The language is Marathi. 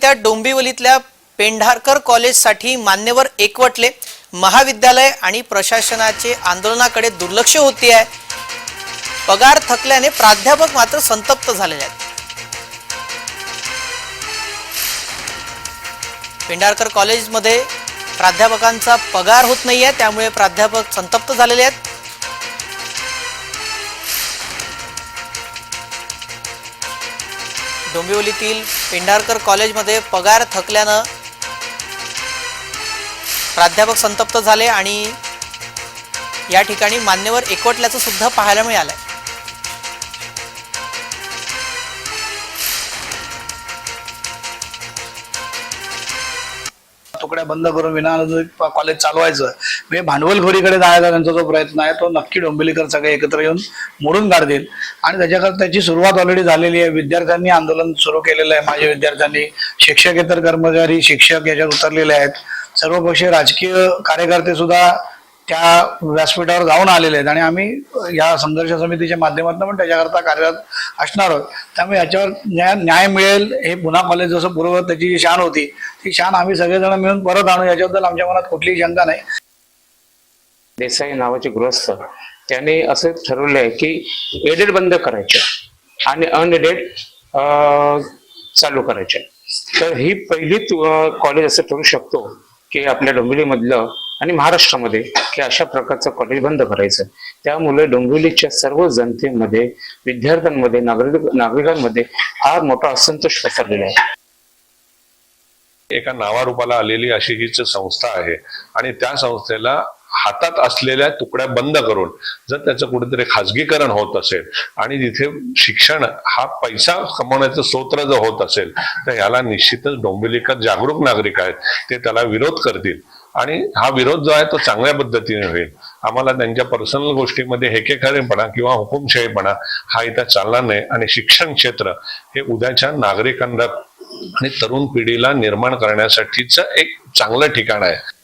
त्या डोंबिवलीतल्या पेंढारकर कॉलेजसाठी मान्यवर एकवटले. महाविद्यालय आणि प्रशासनाचे आंदोलनाकडे दुर्लक्ष होते आहे पगार थकल्याने प्राध्यापक मात्र संतप्त झालेले आहेत. पेंढारकर कॉलेजमध्ये प्राध्यापकांचा पगार होत नाही आहे त्यामुळे प्राध्यापक संतप्त झालेले आहेत. डोंबिवलीतील पेंढारकर कॉलेजमध्ये पगार थकल्यानं प्राध्यापक संतप्त झाले आणि या ठिकाणी मान्यवर एकवटल्याचं सुद्धा पाहायला मिळालंय. तुकड्या बंद करून विना कॉलेज चालवायचं. म्हणजे भांडवलखोरीकडे जायचा त्यांचा जो प्रयत्न आहे तो नक्की डोंबिवलीकर सगळे एकत्र येऊन मोडून काढतील. आणि त्याच्याकरता त्याची सुरुवात ऑलरेडी झालेली आहे. विद्यार्थ्यांनी आंदोलन सुरू केलेलं आहे. माझ्या विद्यार्थ्यांनी शिक्षकेतर कर्मचारी शिक्षक याच्यात उतरलेले आहेत. सर्वपक्षीय राजकीय कार्यकर्ते सुद्धा त्या व्यासपीठावर जाऊन आलेले आहेत. आणि आम्ही या संघर्ष समितीच्या माध्यमातून पण त्याच्याकरता कार्यरत असणार आहोत. त्यामुळे याच्यावर न्याय न्याय मिळेल हे पुन्हा कॉलेज जसं पूर्व त्याची जी शान होती ती शान आम्ही सगळेजण मिळून परत आणू. याच्याबद्दल आमच्या मनात कुठलीही शंका नाही. देसाई नावाचे गृहस्थ त्याने असं ठरवलं आहे की एडेड बंद करायचं आणि अनएडेड चालू करायचे. तर ही पहिली कॉलेज असं ठरू शकतो की आपल्या डोंबिवलीमधलं आणि महाराष्ट्रामध्ये की अशा प्रकारचं कॉलेज बंद करायचं. त्यामुळे डोंबिवलीच्या सर्व जनतेमध्ये विद्यार्थ्यांमध्ये नागरिक नागरिकांमध्ये फार मोठा असंतोष पसरलेला आहे. एका नावारूपाला आलेली अशी हीच संस्था आहे. आणि त्या संस्थेला हातात असलेल्या तुकड्या बंद करून जर त्याचं कुठेतरी खाजगीकरण होत असेल आणि तिथे शिक्षण हा पैसा कमवण्याचं स्रोत्र जर होत असेल तर याला निश्चितच डोंबिवलीकर जागरूक नागरिक आहेत. ते त्याला विरोध करतील. आणि हा विरोध जो आहे तो चांगल्या पद्धतीने होईल. आम्हाला त्यांच्या पर्सनल गोष्टीमध्ये हेकेखरेपणा किंवा हुकुमशाहीपणा हा इथं चालणार नाही. आणि शिक्षण क्षेत्र हे उद्याच्या नागरिकांना आणि तरुण पिढीला निर्माण करण्यासाठीचं एक चांगलं ठिकाण आहे.